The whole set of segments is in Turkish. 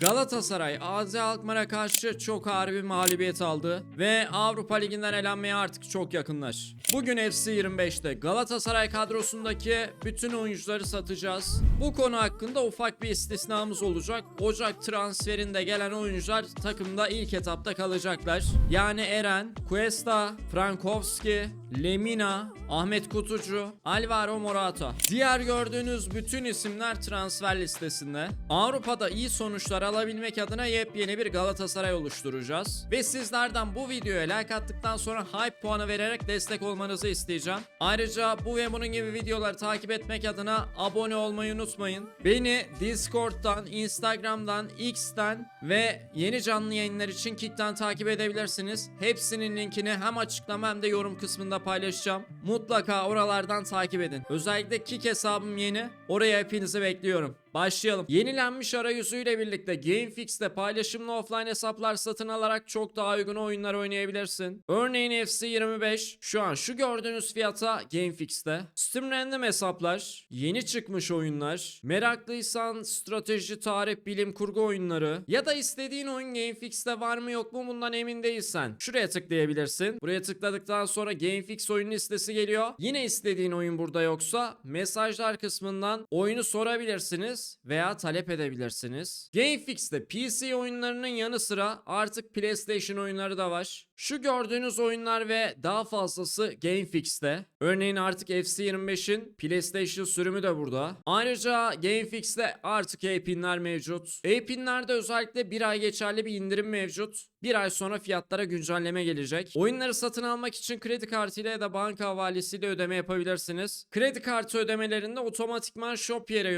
Galatasaray AZ Alkmaar'a karşı çok ağır bir mağlubiyet aldı ve Avrupa Ligi'nden elenmeye artık çok yakınlar. Bugün FC 25'te Galatasaray kadrosundaki bütün oyuncuları satacağız. Bu konu hakkında ufak bir istisnamız olacak. Ocak transferinde gelen oyuncular takımda ilk etapta kalacaklar. Yani Eren, Cuesta, Frankowski, Lemina, Ahmet Kutucu, Alvaro Morata. Diğer gördüğünüz bütün isimler transfer listesinde. Avrupa'da iyi sonuçlar alabilmek adına yepyeni bir Galatasaray oluşturacağız. Ve sizlerden bu videoya like attıktan sonra hype puanı vererek destek olmanızı isteyeceğim. Ayrıca bu ve bunun gibi videoları takip etmek adına abone olmayı unutmayın. Beni Discord'dan, Instagram'dan, X'ten ve yeni canlı yayınlar için Kick'ten takip edebilirsiniz. Hepsinin linkini hem açıklama hem de yorum kısmında paylaşacağım. Mutlaka oralardan takip edin. Özellikle Kick hesabım yeni. Oraya hepinizi bekliyorum. Başlayalım. Yenilenmiş arayüzüyle birlikte GameFix'te paylaşımlı offline hesaplar satın alarak çok daha uygun oyunlar oynayabilirsin. Örneğin FC 25 şu an şu gördüğünüz fiyata GameFix'te. Steam Random hesaplar, yeni çıkmış oyunlar, meraklıysan strateji, tarih, bilim, kurgu oyunları ya da istediğin oyun GameFix'te var mı yok mu bundan emin değilsen şuraya tıklayabilirsin. Buraya tıkladıktan sonra GameFix oyun listesi geliyor. Yine istediğin oyun burada yoksa mesajlar kısmından oyunu sorabilirsiniz veya talep edebilirsiniz. GameFix'te PC oyunlarının yanı sıra artık PlayStation oyunları da var. Şu gördüğünüz oyunlar ve daha fazlası GameFix'te. Örneğin artık FC 25'in PlayStation sürümü de burada. Ayrıca GameFix'te artık e-pinler mevcut. E-pinlerde özellikle bir ay geçerli bir indirim mevcut. Bir ay sonra fiyatlara güncelleme gelecek. Oyunları satın almak için kredi kartıyla ya da banka havalesiyle ödeme yapabilirsiniz. Kredi kartı ödemelerinde otomatikman shop yere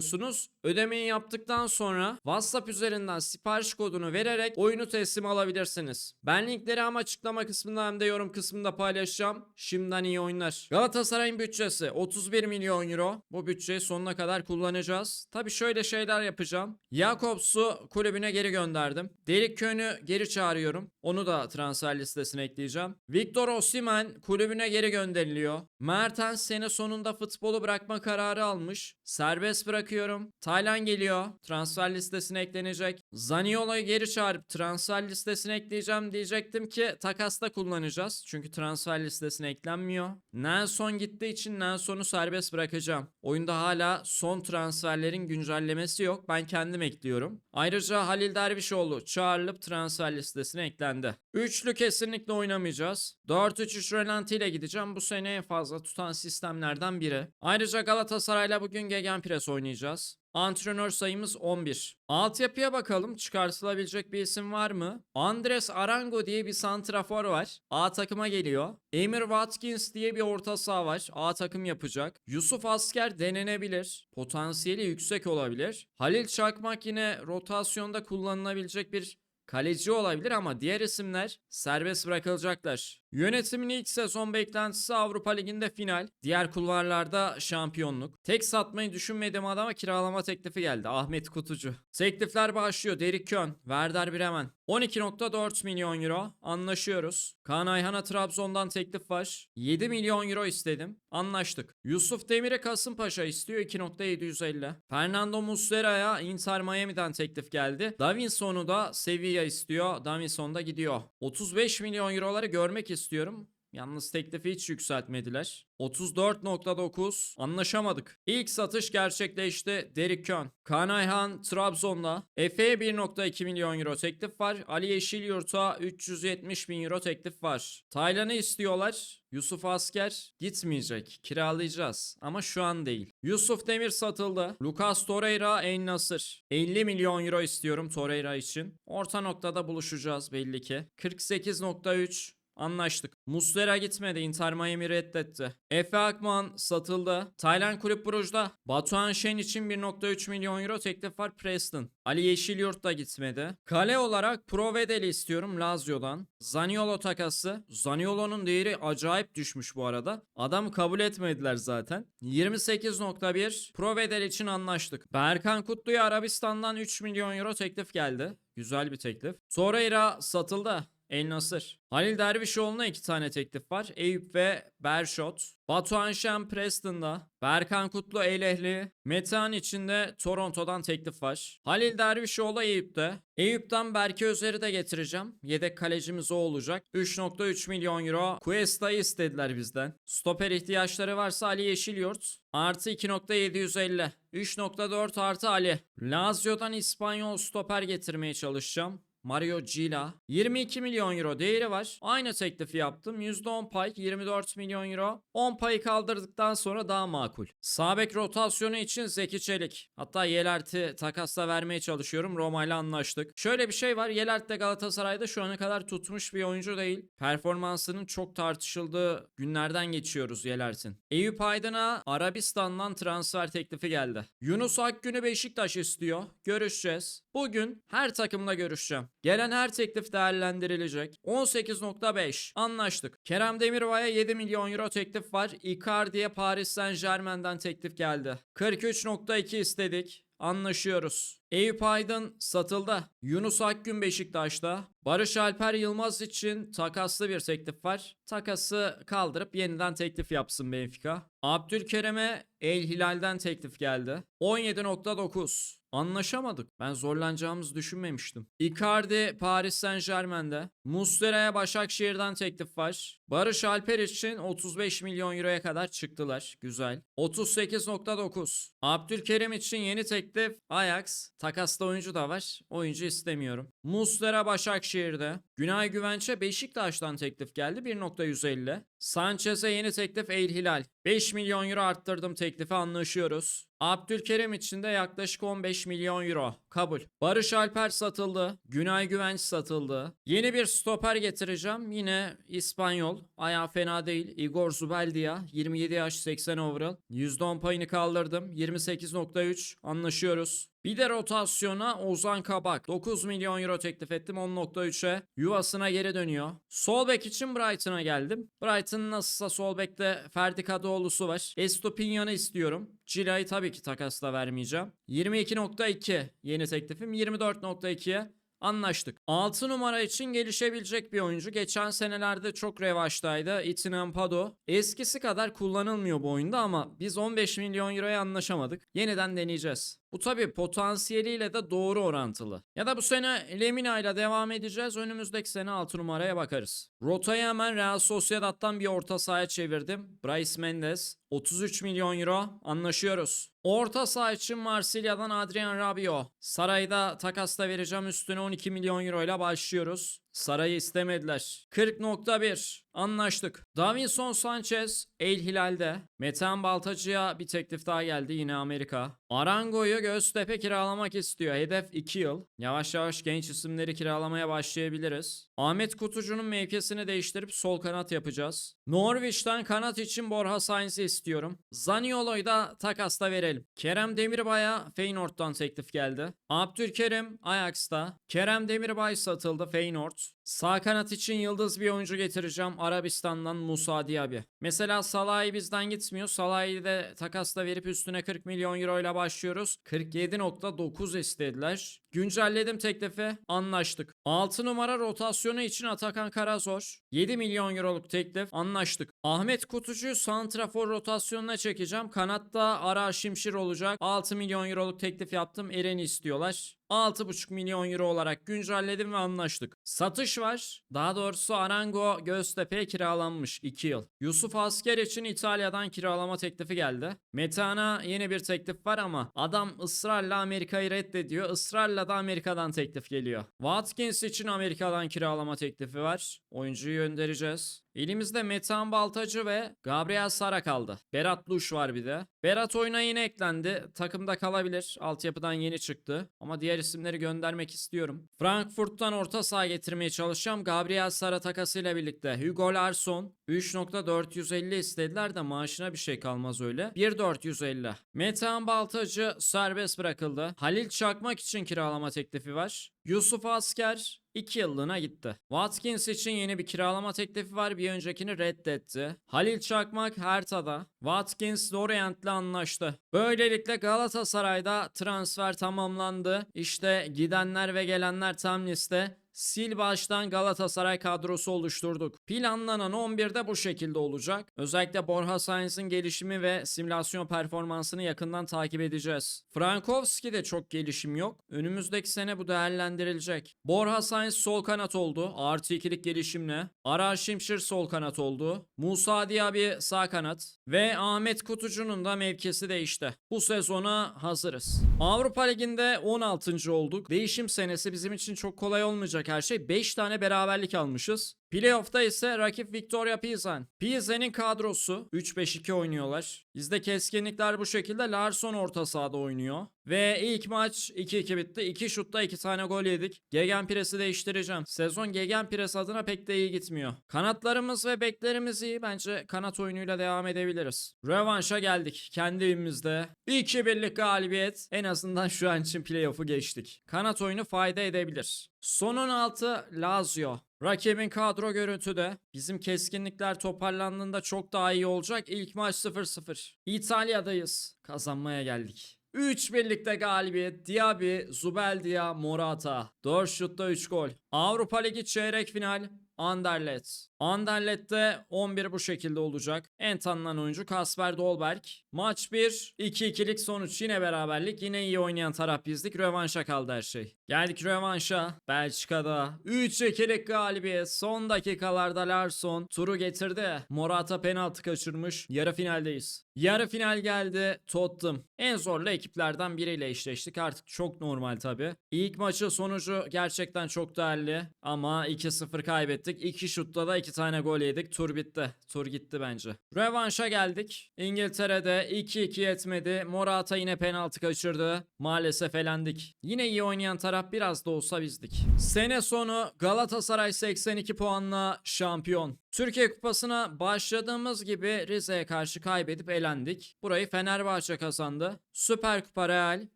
yönlendiriliyorsunuz. Ödemeyi yaptıktan sonra WhatsApp üzerinden sipariş kodunu vererek oyunu teslim alabilirsiniz. Ben linkleri hem açıklama kısmında hem de yorum kısmında paylaşacağım. Şimdiden iyi oyunlar. Galatasaray'ın bütçesi 31 milyon euro. Bu bütçeyi sonuna kadar kullanacağız. Tabi şöyle şeyler yapacağım. Jakobs'u kulübüne geri gönderdim. Delik Kön'ü geri çağırıyorum. Onu da transfer listesine ekleyeceğim. Victor Osimhen kulübüne geri gönderiliyor. Mertens sene sonunda futbolu bırakma kararı almış. Serbest bırakıyorum. Taylan geliyor. Transfer listesine eklenecek. Zaniolo'yu geri çağırıp transfer listesine ekleyeceğim diyecektim ki takasta kullanacağız. Çünkü transfer listesine eklenmiyor. Nelson gittiği için Nelson'u serbest bırakacağım. Oyunda hala son transferlerin güncellemesi yok. Ben kendim ekliyorum. Ayrıca Halil Dervişoğlu çağrılıp transfer listesine eklendi. Üçlü kesinlikle oynamayacağız. 4-3-3 Relanti ile gideceğim. Bu sene en fazla tutan sistemlerden biri. Ayrıca Galatasaray'la bugün Gegenpress oynayacağız. Antrenör sayımız 11. Altyapıya bakalım çıkartılabilecek bir isim var mı? Andres Arango diye bir santrafor var. A takıma geliyor. Emir Watkins diye bir orta saha var. A takım yapacak. Yusuf Asker denenebilir. Potansiyeli yüksek olabilir. Halil Çakmak yine rotasyonda kullanılabilecek bir kaleci olabilir ama diğer isimler serbest bırakılacaklar. Yönetimin ilk sezon beklentisi Avrupa Ligi'nde final. Diğer kulvarlarda şampiyonluk. Tek satmayı düşünmediğim adama kiralama teklifi geldi. Ahmet Kutucu. Teklifler başlıyor. Derik Kön, Werder Bremen. 12.4 milyon euro. Anlaşıyoruz. Kaan Ayhan'a Trabzon'dan teklif var. 7 milyon euro istedim. Anlaştık. Yusuf Demir'e Kasımpaşa istiyor 2.750. Fernando Muslera'ya Inter Miami'den teklif geldi. Davinson'u da Sevilla istiyor. Davinson da gidiyor. 35 milyon euroları görmek istiyorum. Yalnız teklifi hiç yükseltmediler. 34.9 anlaşamadık. İlk satış gerçekleşti. Derek Kön. Kaan Ayhan Trabzon'da. Efe'ye 1.2 milyon euro teklif var. Ali Yeşilyurt'a 370 bin euro teklif var. Taylan'ı istiyorlar. Yusuf Asker gitmeyecek. Kiralayacağız. Ama şu an değil. Yusuf Demir satıldı. Lucas Torreira En Nasır. 50 milyon euro istiyorum Torreira için. Orta noktada buluşacağız belli ki. 48.3 Anlaştık. Muslera gitmedi. Inter Miami reddetti. Efe Akman satıldı. Tayland Kulüp Brugge'da. Batuhan Şen için 1.3 milyon euro teklif var Preston. Ali Yeşilyurt da gitmedi. Kale olarak Provedeli istiyorum Lazio'dan. Zaniolo takası. Zaniolo'nun değeri acayip düşmüş bu arada. Adamı kabul etmediler zaten. 28.1 Provedel için anlaştık. Berkan Kutlu'ya Arabistan'dan 3 milyon euro teklif geldi. Güzel bir teklif. Torreira satıldı. El Nasır. Halil Dervişoğlu'na iki tane teklif var. Eyüp ve Bershot. Batuhan Şen Preston'da. Berkan Kutlu El Ehli. Metehan içinde Toronto'dan teklif var. Halil Dervişoğlu Eyüp'te. Eyüp'ten Berke Özer'i de getireceğim. Yedek kalecimiz o olacak. 3.3 milyon euro. Cuesta'yı istediler bizden. Stoper ihtiyaçları varsa Ali Yeşilyurt. Artı 2.750. 3.4 artı Ali. Lazio'dan İspanyol stoper getirmeye çalışacağım. Mario Gila. 22 milyon euro değeri var. Aynı teklifi yaptım. %10 pay 24 milyon euro. 10 payı kaldırdıktan sonra daha makul. Sabek rotasyonu için Zeki Çelik. Hatta Yelert'i takasla vermeye çalışıyorum. Roma ile anlaştık. Şöyle bir şey var. Yelert de Galatasaray'da şu ana kadar tutmuş bir oyuncu değil. Performansının çok tartışıldığı günlerden geçiyoruz Yelert'in. Eyüp Aydın'a Arabistan'dan transfer teklifi geldi. Yunus Akgün'ü Beşiktaş istiyor. Görüşeceğiz. Bugün her takımla görüşeceğim. Gelen her teklif değerlendirilecek. 18.5 anlaştık. Kerem Demirbay'a 7 milyon euro teklif var. Icardi'ye Paris Saint Germain'den teklif geldi. 43.2 istedik. Anlaşıyoruz. Eyüp Aydın satıldı. Yunus Akgün Beşiktaş'ta. Barış Alper Yılmaz için takaslı bir teklif var. Takası kaldırıp yeniden teklif yapsın Benfica. Abdülkerem'e El Hilal'den teklif geldi. 17.9. Anlaşamadık. Ben zorlanacağımızı düşünmemiştim. Icardi Paris Saint Germain'de. Muslera'ya Başakşehir'den teklif var. Barış Alper için 35 milyon euroya kadar çıktılar. Güzel. 38.9. Abdülkerim için yeni teklif Ajax. Takaslı oyuncu da var. Oyuncu istemiyorum. Muslera Başakşehir'de. Günay Güvenç'e Beşiktaş'tan teklif geldi. 1.150. Sanchez'e yeni teklif El Hilal. 5 milyon euro arttırdım teklifi anlaşıyoruz. Abdülkerim için de yaklaşık 15 milyon euro. Kabul. Barış Alper satıldı. Günay Güvenç satıldı. Yeni bir stoper getireceğim. Yine İspanyol. Ayağı fena değil. Igor Zubeldia. 27 yaş 80 overall. %10 payını kaldırdım. 28.3 anlaşıyoruz. Bir de rotasyona Ozan Kabak. 9 milyon euro teklif ettim 10.3'e. Yuvasına geri dönüyor. Sol bek için Brighton'a geldim. Brighton nasılsa sol bekte Ferdi Kadıoğlu'su var. Estupinyan'ı istiyorum. Cila'yı tabii ki takasla vermeyeceğim. 22.2 yeni teklifim. 24.2'ye Anlaştık. 6 numara için gelişebilecek bir oyuncu. Geçen senelerde çok revaçtaydı. Itinan Pado. Eskisi kadar kullanılmıyor bu oyunda ama biz 15 milyon euroya anlaşamadık. Yeniden deneyeceğiz. Bu tabi potansiyeliyle de doğru orantılı. Ya da bu sene Lemina ile devam edeceğiz. Önümüzdeki sene 6 numaraya bakarız. Rotayı hemen Real Sociedad'dan bir orta sahaya çevirdim. Bryce Mendes. 33 milyon euro anlaşıyoruz. Orta saha için Marsilya'dan Adrian Rabiot. Sarayda takasla vereceğim üstüne 12 milyon euro ile başlıyoruz. Sarayı istemediler. 40.1 anlaştık. Davinson Sanchez El Hilal'de. Metehan Baltacı'ya bir teklif daha geldi yine Amerika. Arango'yu Göztepe kiralamak istiyor. Hedef 2 yıl. Yavaş yavaş genç isimleri kiralamaya başlayabiliriz. Ahmet Kutucu'nun mevkisini değiştirip sol kanat yapacağız. Norwich'ten kanat için Borja Sainz'i istiyorum. Zaniolo'yu da takasla verelim. Kerem Demirbay'a Feyenoord'dan teklif geldi. Abdülkerim Ajax'ta. Kerem Demirbay satıldı Feyenoord. out Sağ kanat için yıldız bir oyuncu getireceğim Arabistan'dan Musa Diaby. Mesela Salah'ı bizden gitmiyor. Salah'ı de takasla verip üstüne 40 milyon euro ile başlıyoruz. 47.9 istediler. Güncelledim teklifi. Anlaştık. 6 numara rotasyonu için Atakan Karazor. 7 milyon euroluk teklif. Anlaştık. Ahmet Kutucu'yu santrafor rotasyonuna çekeceğim. Kanatta Ara Şimşir olacak. 6 milyon euroluk teklif yaptım. Eren'i istiyorlar. 6,5 milyon euro olarak güncelledim ve anlaştık. Satış var. Daha doğrusu Arango Göztepe'ye kiralanmış 2 yıl. Yusuf Asker için İtalya'dan kiralama teklifi geldi. Metana yeni bir teklif var ama adam ısrarla Amerika'yı reddediyor. Israrla da Amerika'dan teklif geliyor. Watkins için Amerika'dan kiralama teklifi var. Oyuncuyu göndereceğiz. Elimizde Metehan Baltacı ve Gabriel Sara kaldı. Berat Luş var bir de. Berat oyuna yine eklendi. Takımda kalabilir. Altyapıdan yeni çıktı. Ama diğer isimleri göndermek istiyorum. Frankfurt'tan orta saha getirmeye çalışacağım. Gabriel Sara takasıyla birlikte. Hugo Larsson 3.450 istediler de maaşına bir şey kalmaz öyle. 1.450. Metehan Baltacı serbest bırakıldı. Halil Çakmak için kiralama teklifi var. Yusuf Asker 2 yıllığına gitti. Watkins için yeni bir kiralama teklifi var. Bir öncekini reddetti. Halil Çakmak Herta'da. Watkins Lorient'le anlaştı. Böylelikle Galatasaray'da transfer tamamlandı. İşte gidenler ve gelenler tam liste. Sil baştan Galatasaray kadrosu oluşturduk. Planlanan 11 de bu şekilde olacak. Özellikle Borja Sainz'in gelişimi ve simülasyon performansını yakından takip edeceğiz. Frankowski'de çok gelişim yok. Önümüzdeki sene bu değerlendirilecek. Borja Sainz sol kanat oldu. Artı ikilik gelişimle. Ara Şimşir sol kanat oldu. Musa Diaby sağ kanat. Ve Ahmet Kutucu'nun da mevkisi değişti. Bu sezona hazırız. Avrupa Ligi'nde 16. olduk. Değişim senesi bizim için çok kolay olmayacak her şey. 5 tane beraberlik almışız. Playoff'ta ise rakip Victoria Pilsen. Pilsen'in kadrosu 3-5-2 oynuyorlar. Bizde keskinlikler bu şekilde Larsson orta sahada oynuyor. Ve ilk maç 2-2 bitti. 2 şutta 2 tane gol yedik. Gegenpress'i değiştireceğim. Sezon Gegenpress adına pek de iyi gitmiyor. Kanatlarımız ve beklerimiz iyi. Bence kanat oyunuyla devam edebiliriz. Rövanşa geldik. Kendi evimizde. 2 birlik galibiyet. En azından şu an için playoff'u geçtik. Kanat oyunu fayda edebilir. Son 16 Lazio. Rakibin kadro görüntüde. Bizim keskinlikler toparlandığında çok daha iyi olacak. İlk maç 0-0. İtalya'dayız. Kazanmaya geldik. 3 birlikte galibiyet. Diaby, Zubeldia, Morata. 4 şutta 3 gol. Avrupa Ligi çeyrek final. Anderlecht. Anderlecht'te 11 bu şekilde olacak. En tanınan oyuncu Kasper Dolberg. Maç 1, 2-2'lik sonuç. Yine beraberlik. Yine iyi oynayan taraf bizdik. Rövanşa kaldı her şey. Geldik rövanşa. Belçika'da 3-2'lik galibiyet. Son dakikalarda Larsson turu getirdi. Morata penaltı kaçırmış. Yarı finaldeyiz. Yarı final geldi. Tottenham. En zorlu ekiplerden biriyle eşleştik. Artık çok normal tabi. İlk maçı sonucu gerçekten çok değerli. Ama 2-0 kaybettik. İki şutta da iki tane gol yedik. Tur bitti. Tur gitti bence. Rövanşa geldik. İngiltere'de 2-2 yetmedi. Morata yine penaltı kaçırdı. Maalesef elendik. Yine iyi oynayan taraf biraz da olsa bizdik. Sene sonu Galatasaray 82 puanla şampiyon. Türkiye Kupası'na başladığımız gibi Rize'ye karşı kaybedip elendik. Burayı Fenerbahçe kazandı. Süper Kupa Real,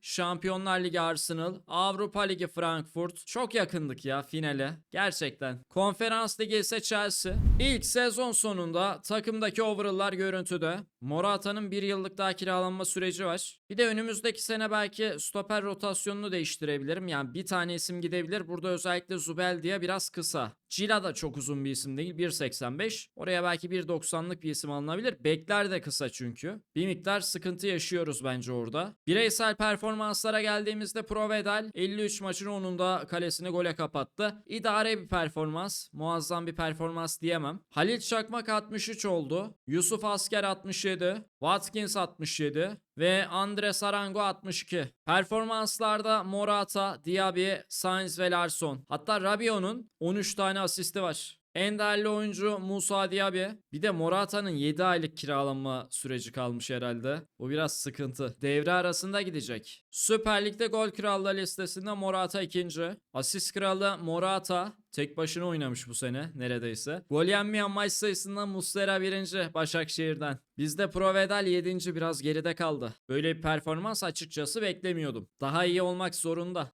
Şampiyonlar Ligi Arsenal, Avrupa Ligi Frankfurt. Çok yakındık ya finale. Gerçekten. Konferans Ligi ise Chelsea. İlk sezon sonunda takımdaki overall'lar görüntüde. Morata'nın bir yıllık daha kiralanma süreci var. Bir de önümüzdeki sene belki stoper rotasyonunu değiştirebilirim. Yani bir tane isim gidebilir. Burada özellikle Zubel diye biraz kısa. Cila da çok uzun bir isim değil. 1.85. Oraya belki 1.90'lık bir isim alınabilir. Bekler de kısa çünkü. Bir miktar sıkıntı yaşıyoruz bence orada. Bireysel performanslara geldiğimizde Provedal 53 maçın 10'unda kalesini gole kapattı. İdare bir performans. Muazzam bir performans diyemem. Halil Çakmak 63 oldu. Yusuf Asker 67. Watkins 67 ve Andre Sarango 62. Performanslarda Morata, Diaby, Sainz ve Larsson. Hatta Rabiot'un 13 tane asisti var. En değerli oyuncu Musa Diaby. Bir de Morata'nın 7 aylık kiralanma süreci kalmış herhalde. Bu biraz sıkıntı. Devre arasında gidecek. Süper Lig'de gol krallığı listesinde Morata ikinci. Asist kralı Morata. Tek başına oynamış bu sene neredeyse. Gol yenmeyen maç sayısında Muslera birinci Başakşehir'den. Bizde Provedal 7. biraz geride kaldı. Böyle bir performans açıkçası beklemiyordum. Daha iyi olmak zorunda.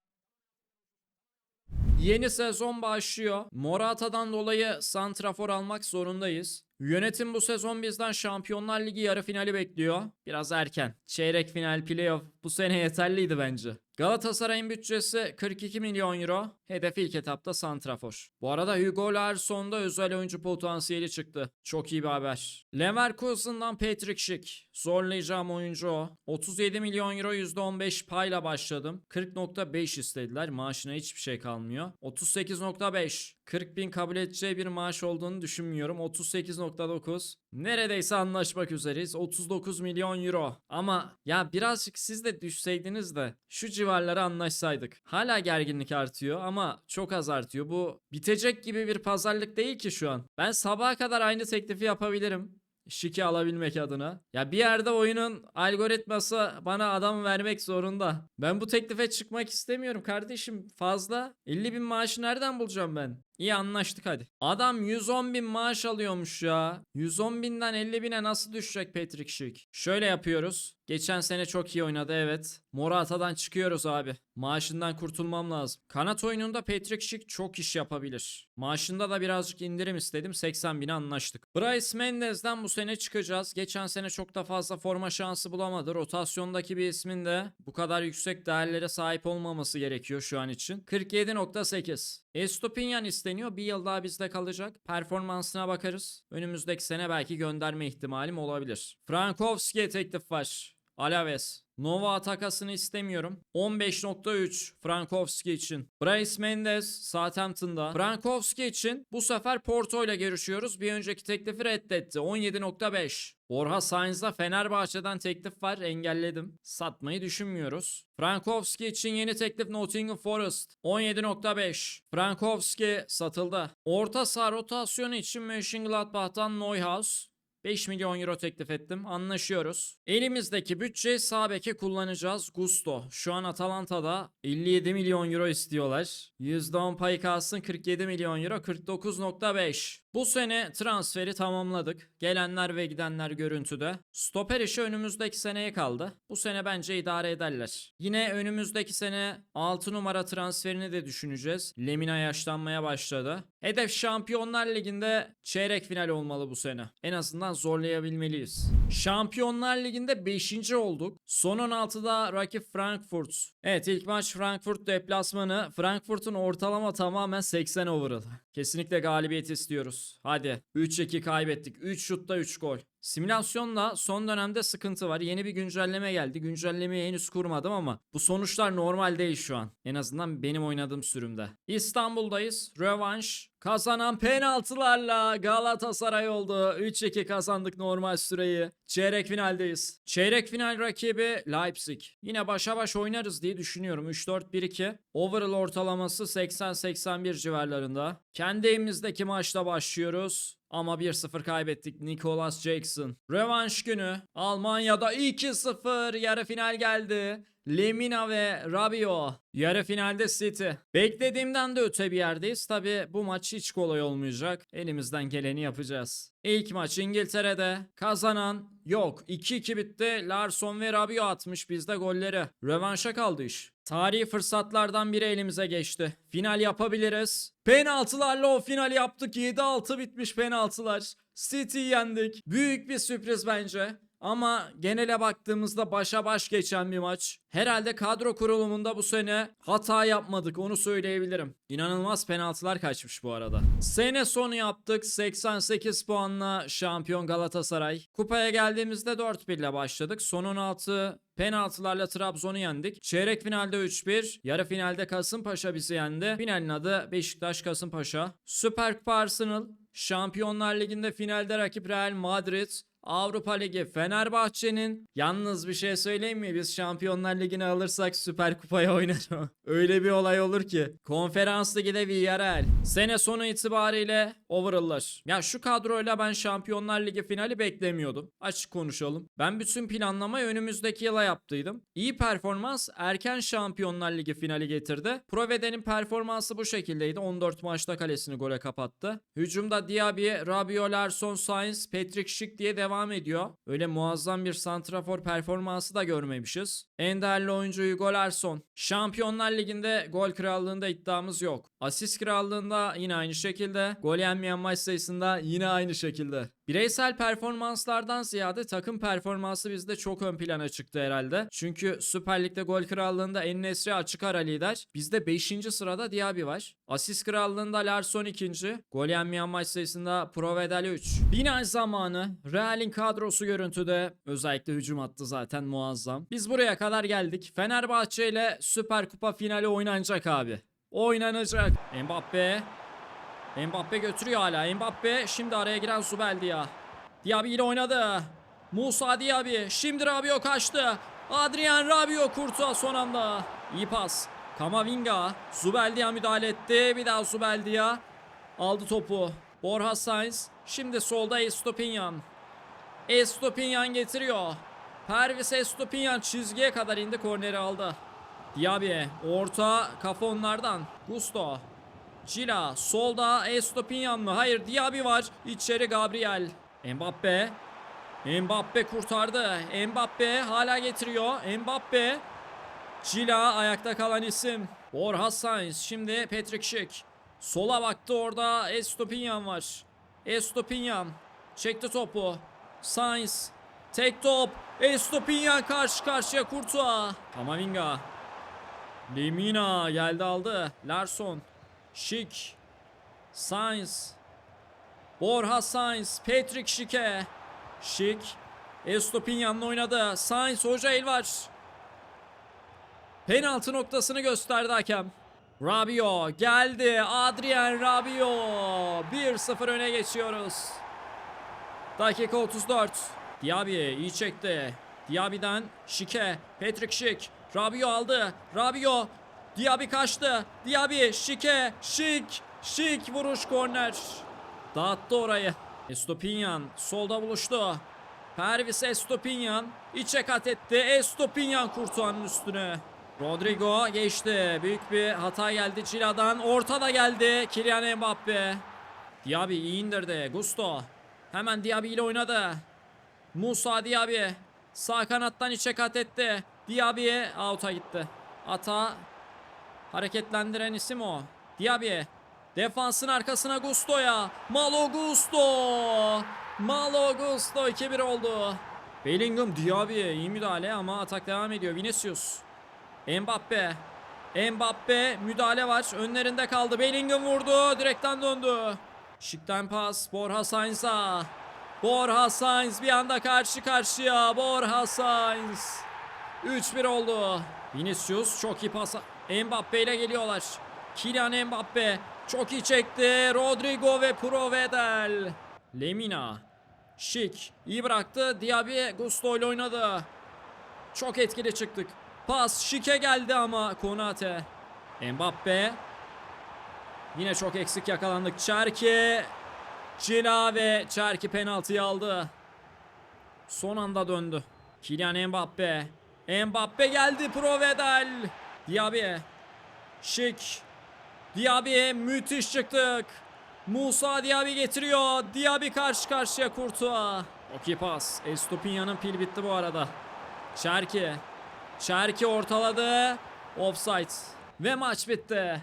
Yeni sezon başlıyor. Morata'dan dolayı santrafor almak zorundayız. Yönetim bu sezon bizden Şampiyonlar Ligi yarı finali bekliyor. Biraz erken. Çeyrek final playoff bu sene yeterliydi bence. Galatasaray'ın bütçesi 42 milyon euro. Hedef ilk etapta santrafor. Bu arada Hugo Larsson'da özel oyuncu potansiyeli çıktı. Çok iyi bir haber. Leverkusen'dan Patrick Schick. Zorlayacağım oyuncu o. 37 milyon euro %15 payla başladım. 40.5 istediler. Maaşına hiçbir şey kalmıyor. 38.5. 40 bin kabul edeceği bir maaş olduğunu düşünmüyorum. 38.9. Neredeyse anlaşmak üzereyiz. 39 milyon euro. Ama ya birazcık siz de düşseydiniz de şu civarlara anlaşsaydık. Hala gerginlik artıyor ama çok az artıyor. Bu bitecek gibi bir pazarlık değil ki şu an. Ben sabaha kadar aynı teklifi yapabilirim. Şiki alabilmek adına. Ya bir yerde oyunun algoritması bana adam vermek zorunda. Ben bu teklife çıkmak istemiyorum kardeşim. Fazla. 50 bin maaşı nereden bulacağım ben? İyi anlaştık hadi. Adam 110 bin maaş alıyormuş ya. 110 binden 50 bine nasıl düşecek Patrick Schick? Şöyle yapıyoruz. Geçen sene çok iyi oynadı evet. Morata'dan çıkıyoruz abi. Maaşından kurtulmam lazım. Kanat oyununda Patrick Schick çok iş yapabilir. Maaşında da birazcık indirim istedim. 80 bine anlaştık. Bryce Mendez'den bu sene çıkacağız. Geçen sene çok da fazla forma şansı bulamadı. Rotasyondaki bir ismin de bu kadar yüksek değerlere sahip olmaması gerekiyor şu an için. 47.8. Estopinyan isteniyor. Bir yıl daha bizde kalacak. Performansına bakarız. Önümüzdeki sene belki gönderme ihtimalim olabilir. Frankowski'ye teklif var. Alaves. Nova takasını istemiyorum. 15.3 Frankowski için. Bryce Mendes Southampton'da. Frankowski için bu sefer Porto ile görüşüyoruz. Bir önceki teklifi reddetti. 17.5. Orha Sainz'da Fenerbahçe'den teklif var. Engelledim. Satmayı düşünmüyoruz. Frankowski için yeni teklif Nottingham Forest. 17.5. Frankowski satıldı. Orta saha rotasyonu için Mönchengladbach'tan Neuhaus. 5 milyon euro teklif ettim. Anlaşıyoruz. Elimizdeki bütçe sağ beke kullanacağız. Gusto. Şu an Atalanta'da 57 milyon euro istiyorlar. %10 pay kalsın 47 milyon euro 49.5. Bu sene transferi tamamladık. Gelenler ve gidenler görüntüde. Stoper işi önümüzdeki seneye kaldı. Bu sene bence idare ederler. Yine önümüzdeki sene 6 numara transferini de düşüneceğiz. Lemina yaşlanmaya başladı. Hedef Şampiyonlar Ligi'nde çeyrek final olmalı bu sene. En azından zorlayabilmeliyiz. Şampiyonlar Ligi'nde 5. olduk. Son 16'da rakip Frankfurt. Evet ilk maç Frankfurt deplasmanı. Frankfurt'un ortalama tamamen 80 overall. Kesinlikle galibiyet istiyoruz. Hadi. 3-2 kaybettik. 3 şutta 3 gol. Simülasyonla son dönemde sıkıntı var. Yeni bir güncelleme geldi. Güncellemeyi henüz kurmadım ama bu sonuçlar normal değil şu an. En azından benim oynadığım sürümde. İstanbul'dayız. Rövanş. Kazanan penaltılarla Galatasaray oldu. 3-2 kazandık normal süreyi. Çeyrek finaldeyiz. Çeyrek final rakibi Leipzig. Yine başa baş oynarız diye düşünüyorum. 3-4-1-2. Overall ortalaması 80-81 civarlarında. Kendi evimizdeki maçta başlıyoruz. Ama 1-0 kaybettik Nicolas Jackson. Rövanş günü. Almanya'da 2-0 yarı final geldi. Lemina ve Rabiot. Yarı finalde City. Beklediğimden de öte bir yerdeyiz. Tabi bu maç hiç kolay olmayacak. Elimizden geleni yapacağız. İlk maç İngiltere'de. Kazanan yok. 2-2 bitti. Larson ve Rabiot atmış bizde golleri. Rövanşa kaldı iş. Tarihi fırsatlardan biri elimize geçti. Final yapabiliriz. Penaltılarla o finali yaptık. 7-6 bitmiş penaltılar. City yendik. Büyük bir sürpriz bence. Ama genele baktığımızda başa baş geçen bir maç. Herhalde kadro kurulumunda bu sene hata yapmadık onu söyleyebilirim. İnanılmaz penaltılar kaçmış bu arada. Sene sonu yaptık 88 puanla şampiyon Galatasaray. Kupaya geldiğimizde 4-1 ile başladık. Son 16 penaltılarla Trabzon'u yendik. Çeyrek finalde 3-1, yarı finalde Kasımpaşa bizi yendi. Finalin adı Beşiktaş Kasımpaşa. Süper Kupa Arsenal, Şampiyonlar Ligi'nde finalde rakip Real Madrid, Avrupa Ligi Fenerbahçe'nin yalnız bir şey söyleyeyim mi? Biz Şampiyonlar Ligi'ni alırsak Süper Kupa'ya oynarım. Öyle bir olay olur ki. Konferans Ligi'de Villarreal. Sene sonu itibariyle overall'lar. Ya şu kadroyla ben Şampiyonlar Ligi finali beklemiyordum. Açık konuşalım. Ben bütün planlamayı önümüzdeki yıla yaptıydım. İyi performans erken Şampiyonlar Ligi finali getirdi. Provede'nin performansı bu şekildeydi. 14 maçta kalesini gole kapattı. Hücumda Diaby, Rabiot, Larson, Sainz, Patrick Schick diye devam ediyor. Öyle muazzam bir santrafor performansı da görmemişiz. En değerli oyuncu Hugo Larsson. Şampiyonlar Ligi'nde gol krallığında iddiamız yok. Asist krallığında yine aynı şekilde. Gol yenmeyen maç sayısında yine aynı şekilde. Bireysel performanslardan ziyade takım performansı bizde çok ön plana çıktı herhalde. Çünkü Süper Lig'de gol krallığında En Nesri açık ara lider. Bizde 5. sırada Diaby var. Asist krallığında Larsson 2. Gol yenmeyen maç sayısında Provedel 3. Final zamanı. Real'in kadrosu görüntüde. Özellikle hücum attı zaten muazzam. Biz buraya kadar geldik. Fenerbahçe ile Süper Kupa finali oynanacak abi. Oynanacak. Mbappe. Mbappe götürüyor hala. Mbappe şimdi araya giren Zubel Dia. Diaby ile oynadı. Musa Diaby. Şimdi Rabiot kaçtı. Adrian Rabiot kurtuğa son anda. İyi pas. Kamavinga. Zubel Dia müdahale etti. Bir daha Zubel. Aldı topu. Borja Sainz. Şimdi solda Estopinyan. Estopinyan getiriyor. Pervis Estopinyan çizgiye kadar indi korneri aldı. Diaby orta kafa onlardan. Gusto. Cila solda Estopinyan mı? Hayır Diaby var. İçeri Gabriel. Mbappe. Mbappe kurtardı. Mbappe hala getiriyor. Mbappe. Cila ayakta kalan isim. Borja Sainz şimdi Patrick Schick. Sola baktı orada Estopinyan var. Estopinyan çekti topu. Sainz tek top. Estopinyan karşı karşıya Kurtuğa. Kamavinga. Lemina geldi aldı. Larson. Şik. Sainz. Borja Sainz. Patrick Şike. Şik. Estopinyan'la oynadı. Sainz hoca el var. Penaltı noktasını gösterdi hakem. Rabio geldi. Adrien Rabio. 1-0 öne geçiyoruz. Dakika 34. Diaby iyi çekti. Diaby'den Şike. Patrick Şik. Rabio aldı. Rabio. Diaby kaçtı. Diaby. Şike. Şik. Şik vuruş korner. Dağıttı orayı. Estopinyan solda buluştu. Pervis Estopinyan içe kat etti. Estopinyan Kurtuğan'ın üstüne. Rodrigo geçti. Büyük bir hata geldi Çila'dan. Orta da geldi. Kylian Mbappe. Diaby iyi indirdi. Gusto. Hemen Diaby ile oynadı. Musa Diaby. Sağ kanattan içe kat etti. Diaby out'a gitti. Ata hareketlendiren isim o. Diaby. Defansın arkasına Gusto'ya. Malo Gusto. Malo Gusto 2-1 oldu. Bellingham Diaby iyi müdahale ama atak devam ediyor. Vinicius. Mbappe. Mbappe müdahale var. Önlerinde kaldı. Bellingham vurdu. Direkten döndü. Şıktan pas. Borja Sainz'a. Borja Sainz bir anda karşı karşıya. Borja Sainz. 3-1 oldu. Vinicius çok iyi pas. Mbappe ile geliyorlar. Kylian Mbappe çok iyi çekti. Rodrigo ve Provedel. Lemina. Şik iyi bıraktı. Diaby Gusto ile oynadı. Çok etkili çıktık. Pas Şike geldi ama Konate. Mbappe. Yine çok eksik yakalandık. Çerki. Cila ve Çerki penaltıyı aldı. Son anda döndü. Kylian Mbappe. Mbappe geldi Provedel. Diaby. Şik. Diaby müthiş çıktık. Musa Diaby getiriyor. Diaby karşı karşıya Kurtuğa. Okey pas. Estopinyan'ın pil bitti bu arada. Çerki. Çerki ortaladı. Offside. Ve maç bitti.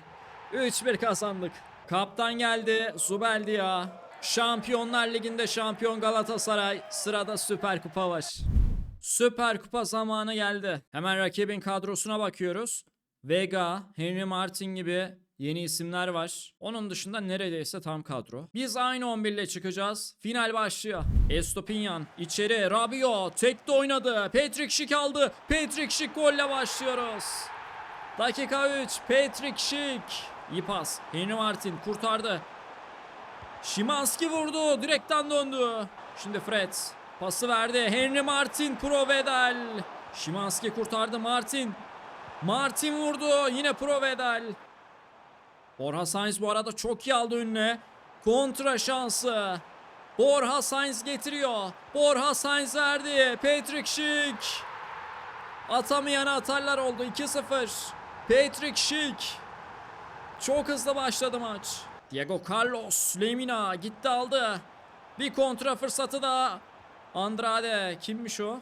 3-1 kazandık. Kaptan geldi. Zubeldia. Şampiyonlar Ligi'nde şampiyon Galatasaray. Sırada Süper Kupa var. Süper Kupa zamanı geldi. Hemen rakibin kadrosuna bakıyoruz. Vega, Henry Martin gibi yeni isimler var. Onun dışında neredeyse tam kadro. Biz aynı 11 ile çıkacağız. Final başlıyor. Estopinyan içeri. Rabio tekte oynadı. Patrick Schick aldı. Patrick Schick golle başlıyoruz. Dakika 3. Patrick Schick. İyi pas. Henry Martin kurtardı. Şimanski vurdu. Direkten döndü. Şimdi Fred. Pası verdi. Henry Martin Provedel. Şimanski kurtardı Martin. Martin vurdu. Yine Provedel. Borja Sainz bu arada çok iyi aldı önüne. Kontra şansı. Borja Sainz getiriyor. Borja Sainz verdi. Patrick Schick. Atamayan atarlar oldu. 2-0. Patrick Schick. Çok hızlı başladı maç. Diego Carlos Lemina gitti aldı. Bir kontra fırsatı da Andrade kimmiş o?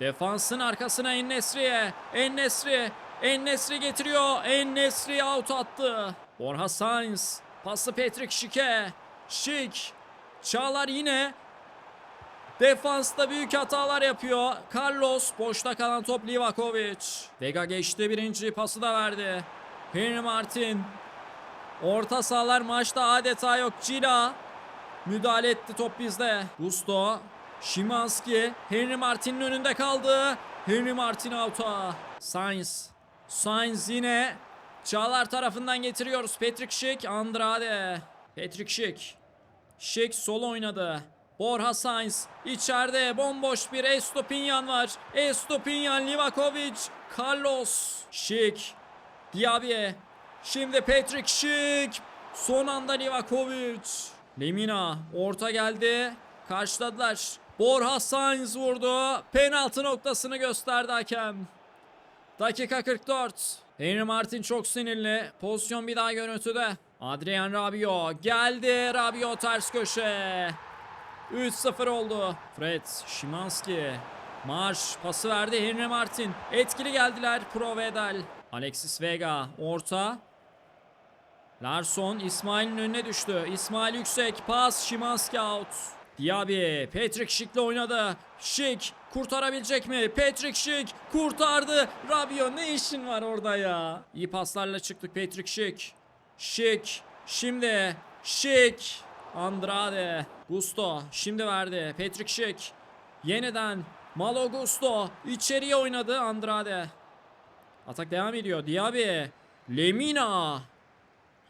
Defansın arkasına Ennesri'ye. Ennesri. Ennesri getiriyor. Ennesri out attı. Borja Sainz. Pası Patrick Schick'e. Schick. Çağlar yine Defansta büyük hatalar yapıyor. Carlos boşta kalan top Livakovic. Vega geçti birinci pası da verdi. Henry Martin. Orta sahalar maçta adeta yok. Cila müdahale etti top bizde. Gusto. Şimanski. Henry Martin'in önünde kaldı. Henry Martin out'a. Sainz. Sainz yine Çağlar tarafından getiriyoruz. Patrick Schick. Andrade. Patrick Schick. Schick sol oynadı. Borja Sainz içeride bomboş bir Estopinyan var. Estopinyan, Livakovic, Carlos, Schick, Diaby. Şimdi Patrick Schick. Son anda Livakovic. Lemina orta geldi. Karşıladılar. Borja Sainz vurdu. Penaltı noktasını gösterdi hakem. Dakika 44. Henry Martin çok sinirli. Pozisyon bir daha görüntüde. Adrian Rabio geldi. Rabio ters köşe. 3-0 oldu. Fred, Şimanski. Marş pası verdi Henry Martin. Etkili geldiler Provedel. Alexis Vega orta. Larson İsmail'in önüne düştü. İsmail yüksek pas Şimanski out. Diaby Patrick Schick'le oynadı. Schick kurtarabilecek mi? Patrick Schick kurtardı. Rabio ne işin var orada ya? İyi paslarla çıktık Patrick Schick. Şik. Şimdi. Şik. Andrade. Gusto. Şimdi verdi. Patrick Şik. Yeniden. Malo Gusto. içeriye oynadı Andrade. Atak devam ediyor. Diaby. Lemina.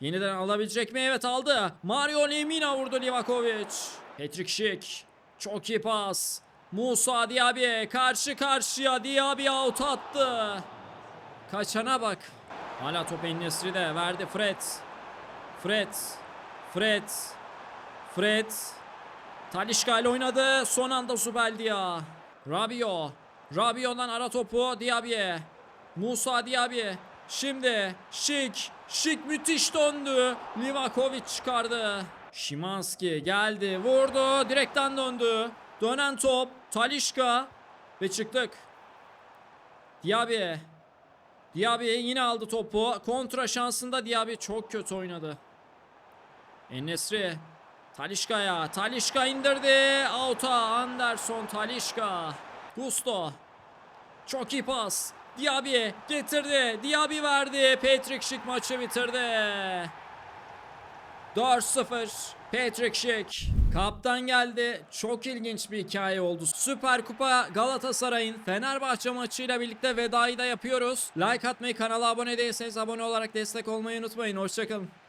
Yeniden alabilecek mi? Evet aldı. Mario Lemina vurdu Livakovic. Patrick Schick. Çok iyi pas. Musa Diaby karşı karşıya Diaby out attı. Kaçana bak. Hala top de verdi Fred. Fred. Fred. Fred. Talişka ile oynadı. Son anda Zubeldia. Rabio. Rabio'dan ara topu Diaby'e. Musa Diaby. Şimdi Şik. Şik müthiş döndü. Livakovic çıkardı. Şimanski geldi. Vurdu. Direkten döndü. Dönen top. Talişka. Ve çıktık. Diaby. Diaby yine aldı topu. Kontra şansında Diaby çok kötü oynadı. Enesri. Talişka'ya. Talişka indirdi. Out'a Anderson Talişka. Gusto. Çok iyi pas. Diaby getirdi. Diaby verdi. Patrick Schick maçı bitirdi. 4-0. Patrick Schick. Kaptan geldi. Çok ilginç bir hikaye oldu. Süper Kupa Galatasaray'ın Fenerbahçe maçıyla birlikte vedayı da yapıyoruz. Like atmayı, kanala abone değilseniz abone olarak destek olmayı unutmayın. Hoşçakalın.